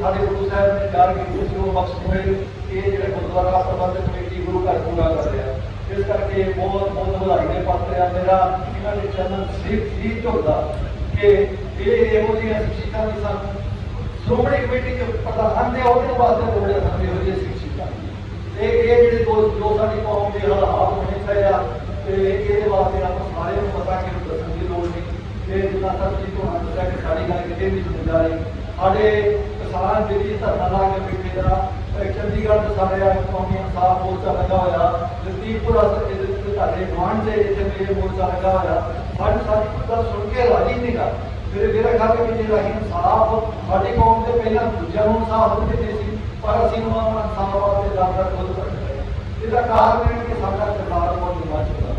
ਸਾਡੇ ਗੁਰੂ ਸਾਹਿਬ ਨੇ ਕਾਰ ਕੀਤੀ ਸੀ ਉਹ ਬਖਸ਼ ਹੋਏ ਇਹ ਜਿਹੜੇ ਗੁਰਦੁਆਰਾ ਪ੍ਰਬੰਧਕ ਕਮੇਟੀ ਗੁਰੂ ਘਰ ਪੂਰਾ ਕਰ ਰਿਹਾ। ਇਸ ਕਰਕੇ ਬਹੁਤ ਬਹੁਤ ਵਧਾਈ ਦੇ ਪਾਤਰ ਆ। ਮੇਰਾ ਇਹਨਾਂ ਦੇ ਚਰਨ ਸਿਰ ਸੀ ਝੁਕਦਾ ਕਿ ਇਹ ਇਹੋ ਜਿਹੀਆਂ ਸਿੱਖਿਆ ਦੀ ਸਾਨੂੰ, ਸ਼੍ਰੋਮਣੀ ਕਮੇਟੀ ਦੇ ਪ੍ਰਧਾਨ ਦੇ ਅਹੁਦੇ ਵਾਸਤੇ ਲੋੜਿਆ ਸਾਨੂੰ, ਇਹੋ ਜਿਹੀਆਂ ਸਿੱਖਿਆ ਇਹ ਇਹ ਜਿਹੜੇ ਦੋ ਜੋ ਸਾਡੀ ਕੌਮ ਦੇ ਹਾਲਾਤ ਬਣੇ ਪਏ ਆ, ਤੇ ਇਹਦੇ ਵਾਸਤੇ ਆਪਾਂ ਸਾਰਿਆਂ ਨੂੰ ਪਤਾ ਕਿ ਇਹਨੂੰ ਦੱਸਣ ਦੀ ਲੋੜ ਨਹੀਂ। ਇਹ ਜਿੰਨਾ ਸਭ ਜੀ ਤੁਹਾਨੂੰ ਦੱਸਿਆ ਕਿ ਸਾਡੀ ਗੱਲ ਕਿਤੇ ਵੀ ਨਹੀਂ ਜਾ ਰਹੀ ਸਾਡੇ ਕਿਸਾਨ ਜਿਹੜੀ ਧਰਨਾ ਲਾ ਕੇ ਬੈਠੇ ਦਾ ਚੰਡੀਗੜ੍ਹ ਤੋਂ ਸਾਡੇ ਆ ਕੌਮੀ ਇਨਸਾਫ ਮੋਰਚਾ ਲੱਗਾ ਹੋਇਆ ਜਗਦੀਪੁਰ ਅਸਲ ਦੇ ਤੁਹਾਡੇ ਗਵਾਂਢ ਦੇ ਇੱਥੇ ਮੇਰੇ ਮੋਰਚਾ ਲੱਗਾ ਹੋਇਆ। ਸਾਡੀ ਸਾਡੀ ਗੱਲ ਸੁਣ ਕੇ ਰਾਜੀ ਨਹੀਂ ਗਾ। ਮੇਰੇ ਮੇਰਾ ਖਿਆਲ ਹੈ ਕਿ ਜੇ ਇਨਸਾਫ ਸਾਡੀ ਕੌਮ ਦੇ ਪਹਿਲਾਂ ਦੂਜਿਆਂ ਨੂੰ ਇਨਸਾਫ ਦਿੰਦੇ ਸੀ, ਪਰ ਅਸੀਂ ਨੂੰ ਆਪਣਾ ਇਨਸਾਫ ਵਾਸਤੇ ਲੜਨਾ ਖੁਦ ਕਰਦੇ ਇਹਦਾ ਕਾਰਨ ਇਹ ਕਿ ਸਾਡਾ ਕਿਰਦਾਰ ਬਹੁਤ ਨਿਭਾ ਚੁੱਕਾ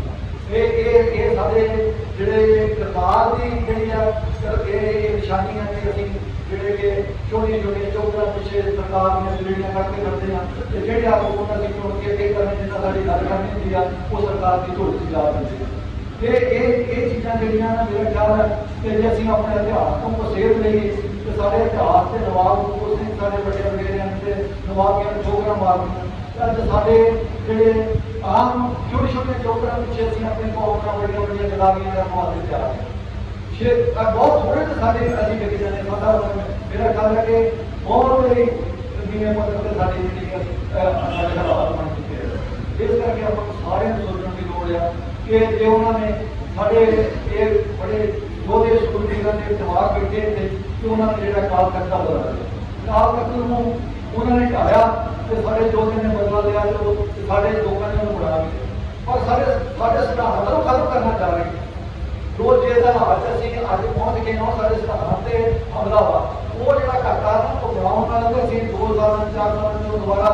ਇਹ ਇਹ ਇਹ ਸਾਡੇ ਜਿਹੜੇ ਕਿਰਦਾਰ ਦੀ ਜਿਹੜੀ ਆ ਇਹ ਨਿਸ਼ਾਨੀਆਂ ਕਿ ਅਸੀਂ ਜਿਹੜੇ ਕਿ ਛੋਟੀਆਂ ਛੋਟੀਆਂ ਚੌਕਰਾਂ ਪਿੱਛੇ ਸਰਕਾਰ ਦੀਆਂ ਜਿਹੜੀਆਂ ਕਰਕੇ ਕਰਦੇ ਆ। ਤੇ ਜਿਹੜੇ ਆਪ ਉਹਨਾਂ ਦੀ ਚੁਣ ਕੇ ਇਹ ਕਰਨ ਜਿੰਨਾ ਸਾਡੀ ਗੱਲ ਕਰਨੀ ਹੁੰਦੀ ਆ, ਉਹ ਸਰਕਾਰ ਦੀ ਝੋਲੀ 'ਚ ਜਾ ਦਿੰਦੇ ਆ ਇਹ ਇਹ ਇਹ ਚੀਜ਼ਾਂ ਜਿਹੜੀਆਂ ਨਾ ਮੇਰਾ ਖਿਆਲ ਹੈ ਕਿ ਜੇ ਅਸੀਂ ਆਪਣੇ ਇਤਿਹਾਸ ਤੋਂ ਪਸੇਰ ਲਈਏ, ਤੇ ਸਾਡੇ ਇਤਿਹਾਸ ਦੇ ਨਵਾਬ ਉਹ ਸਿੰਘ ਸਾਡੇ ਵੱਡੇ ਵਡੇਰਿਆਂ ਤੇ ਨਵਾਬੀਆਂ ਨੂੰ ਠੋਕਰਾਂ ਮਾਰਦੇ ਅੱਜ ਸਾਡੇ ਜਿਹੜੇ ਆਮ ਛੋਟੇ ਛੋਟੇ ਚੌਕਰਾਂ ਪਿੱਛੇ ਅਸੀਂ ਆਪਣੇ ਕੌਮ ਨਾਲ ਵੱਡੀਆਂ ਵੱਡੀਆਂ ਜਗਾਵੀਆਂ ਦਾ ਮੁਆਵਜ਼ੇ ਤਿਆਰ ਹਾਂ। ਬਹੁਤ ਥੋੜੇ ਸਾਡੇ ਅਸੀਂ ਵਿਕ ਜਾਂਦੇ ਸਾਡਾ ਮੇਰਾ ਖਿਆਲ ਹੈ ਕਿ ਬਹੁਤ ਹੀ ਜਿਵੇਂ ਮਤਲਬ ਕਿ ਸਾਡੀ ਜਿਹੜੀ ਸਾਡੇ ਹਾਲਾਤ ਬਣ ਚੁੱਕੇ ਆ। ਇਸ ਕਰਕੇ ਆਪਾਂ ਸਾਰਿਆਂ ਨੂੰ ਸੋਚਣ ਦੀ ਲੋੜ ਆ ਕਿ ਜੇ ਉਹਨਾਂ ਨੇ ਸਾਡੇ ਇਹ ਬੜੇ ਯੋਧੇ ਸੁਰਜੀਆਂ ਦੇ ਇਤਿਹਾਸ ਬੈਠੇ ਤੇ ਕਿ ਉਹਨਾਂ ਨੇ ਜਿਹੜਾ ਕਾਲ ਤੱਕਾ ਬਦਲਾ ਲਿਆ। ਕਾਲ ਤੱਕ ਨੂੰ ਉਹਨਾਂ ਨੇ ਢਾਇਆ ਤੇ ਸਾਡੇ ਯੋਧੇ ਨੇ ਬਦਲਾ ਲਿਆ ਤੇ ਉਹ ਸਾਡੇ ਲੋਕਾਂ ਨੇ ਉਹਨੂੰ ਬਣਾ ਲਿਆ। ਪਰ ਸਾਡੇ ਸਾਡੇ ਸਿਧਾਂਤਾਂ ਨੂੰ ਖਤਮ ਕਰਨਾ ਚਾਹ ਰਹੇ ਨੇ। ਰੋਜ਼ ਜੇ ਦਾ ਹਾਲ ਚ ਅਸੀਂ ਅੱਜ ਪਹੁੰਚ ਗਏ ਹਾਂ, ਸਾਡੇ ਸਿਧਾਂਤ ਤੇ ਹਮਲਾ ਵਾ ਉਹ ਜਿਹੜਾ ਘਾਟਾ ਨਾ ਉਹ ਬਣਾਉਣ ਨਾਲ ਤੇ ਅਸੀਂ ਦੋ ਸਾਲਾਂ ਚਾਰ ਸਾਲਾਂ ਨੂੰ ਦੁਬਾਰਾ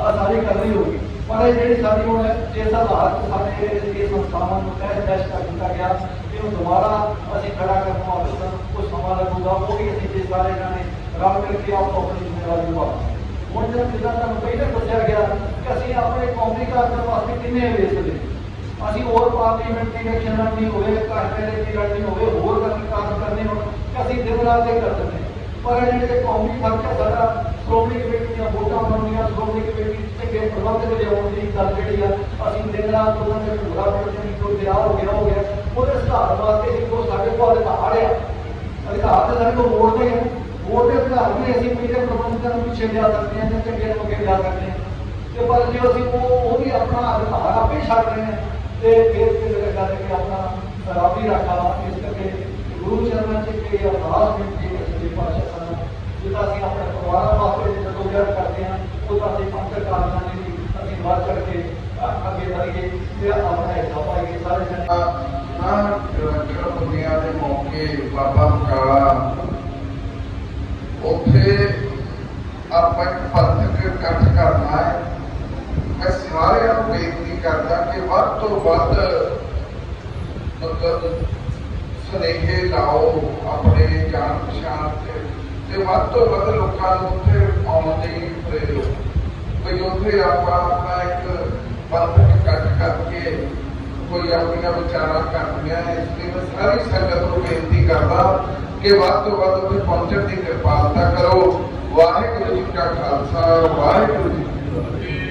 ਆਸਾਨੀ ਕਰਨੀ ਹੋਗੀ ਪਰ ਇਹ ਜਿਹੜੀ ਸਾਡੀ ਹੁਣ ਜੇ ਦਾ ਹਾਲ ਚ ਸਾਡੇ ਇਹ ਸੰਸਥਾਵਾਂ ਨੂੰ ਤਹਿ ਤਹਿ ਕਰ ਦਿੱਤਾ ਗਿਆ ਇਹਨੂੰ ਦੁਬਾਰਾ ਅਸੀਂ ਖੜਾ ਕਰਨ ਵਾਸਤੇ ਕੁਝ ਸਮਾਂ ਲੱਗੂਗਾ ਉਹ ਵੀ ਅਸੀਂ ਜੇ ਸਾਰੇ ਜਾਣੇ ਰਲ ਮਿਲ ਕੇ ਆਪੋ ਆਪਣੀ ਜ਼ਿੰਮੇਵਾਰੀ ਨਿਭਾਵਾਂਗੇ ਹੁਣ ਜਦੋਂ ਜਿੱਦਾਂ ਤੁਹਾਨੂੰ ਪਹਿਲਾਂ ਦੱਸਿਆ ਗਿਆ ਕਿ ਅਸੀਂ ਆਪਣੇ ਕੌਮੀ ਕਾਰਜ ਵਾਸਤੇ ਕਿੰਨੇ ਵੇਚਦੇ ਅਸੀਂ ਹੋਰ ਪਾਰਲੀਮੈਂਟ ਦੀ ਇਲੈਕਸ਼ਨ ਲੜਨੀ ਹੋਵੇ ਘਰ ਪਹਿਲੇ ਦੀ ਲੜਨੀ ਹੋਵੇ ਹੋਰ ਕਰਨ ਕਾਮ ਕਰਨੇ ਹੋਣ ਤਾਂ ਅਸੀਂ ਦਿਨ ਰਾਤ ਇਹ ਕਰ ਦਿੰਦੇ ਹਾਂ। ਪਰ ਇਹ ਜਿਹੜੇ ਕੋਈ ਖਰਚਾ ਸਾਡਾ, ਸ਼੍ਰੋਮਣੀ ਕਮੇਟੀ ਦੀਆਂ ਵੋਟਾਂ ਬਣਨੀਆਂ ਸ਼੍ਰੋਮਣੀ ਕਮੇਟੀ ਚੰਗੇ ਪ੍ਰਬੰਧ ਲਿਆਉਣ ਦੀ ਗੱਲ ਜਿਹੜੀ ਆ, ਅਸੀਂ ਦਿਨ ਰਾਤ ਉਹਨਾਂ ਦੇ ਪੂਰਾ ਕਰਦੇ ਹਾਂ ਕੋਈ ਵਿਆਹ ਹੋ ਗਿਆ ਹੋ ਗਿਆ। ਉਹਦੇ ਸੁਧਾਰ ਵਾਸਤੇ ਅਸੀਂ ਕੋਈ ਸਾਡੇ ਕੋਲ ਅਧਿਕਾਰ ਆ, ਅਧਿਕਾਰ ਤੇ ਸਾਡੇ ਕੋਲ ਵੋਟ ਦੇ ਹੈ ਵੋਟ ਦੇ ਅਧਿਕਾਰ ਵੀ ਅਸੀਂ ਪਹਿਲੇ ਪ੍ਰਬੰਧਕਾਂ ਨੂੰ ਪਿੱਛੇ ਲਿਆ ਸਕਦੇ ਹਾਂ ਜਾਂ ਚੰਗੇ ਨੂੰ ਅੱਗੇ ਲਿਆ ਸਕਦੇ ਹਾਂ। ਤੇ ਪਰ ਜੇ ਅਸੀਂ ਉਹ ਉਹ ਵੀ ਆਪਣਾ ਅਧਿਕਾਰ ਆਪੇ ਛੱਡ ਰਹੇ ਹਾਂ, ਤੇ ਫਿਰ ਤੇ ਮੇਰੇ ਕਿ ਆਪਣਾ ਰੱਬ ਰੱਖਾ ਇਸ ਕਰਕੇ ਗੁਰੂ ਚਰਨਾਂ ਚ ਕਿ ਅਰਦਾਸ ਬੇਨਤੀ ਜਿੱਦਾਂ ਅਸੀਂ ਆਪਣੇ ਪਰਿਵਾਰਾਂ ਵਾਸਤੇ ਜਦੋਂ ਜਦ ਕਰਦੇ ਹਾਂ ਉਹਦਾ ਅਸੀਂ ਪੰਥਕ ਕਾਰਜਾਂ ਦੀ ਅਸੀਂ ਬਾਤ ਕਰਕੇ ਅ- ਅੱਗੇ ਵਧੀਏ ਤੇ ਆਪਣਾ ਹਿੱਸਾ ਪਾਈਏ ਸਾਰੇ ਜਣੇ ਨਾ ਦੁਨੀਆ ਦੇ ਮੌਕੇ ਬਾਬਾ ਬਕਾਲਾ ਉੱਥੇ ਆਪਾਂ ਇੱਕ ਪੰਥਕ ਇਕੱਠ ਕਰਨਾ ਹੈ ਮੈਂ ਸਾਰਿਆਂ ਨੂੰ ਬੇਨਤੀ ਕਰਦਾ ਕਿ ਵੱਧ ਤੋਂ ਵੱਧ ਮਤਲਬ ਸੁਨੇਹੇ ਲਾਓ ਆਪਣੇ ਜਾਣ ਪਛਾਣ ਤੇ ਤੇ ਵੱਧ ਤੋਂ ਵੱਧ ਲੋਕਾਂ ਨੂੰ ਉੱਥੇ ਆਉਣ ਲਈ ਪ੍ਰੇਰੋ ਵੀ ਉੱਥੇ ਆਪਾਂ ਆਪਣਾ ਇੱਕ ਪੰਥਕ ਇਕੱਠ ਕਰਕੇ ਕੋਈ ਆਪਣੀਆਂ ਵਿਚਾਰਾਂ ਕਰਨੀਆਂ ਹੈ। ਇਸ ਲਈ ਮੈਂ ਸਾਰੀ ਸੰਗਤ ਨੂੰ ਬੇਨਤੀ ਕਰਦਾ ਕਿ ਵੱਧ ਤੋਂ ਵੱਧ ਉੱਥੇ ਪਹੁੰਚਣ ਦੀ ਕਿਰਪਾਲਤਾ ਕਰੋ ਵਾਹਿਗੁਰੂ ਜੀ ਕਾ ਖਾਲਸਾ ਵਾਹਿਗੁਰੂ ਜੀ ਕੀ ਫਤਿਹ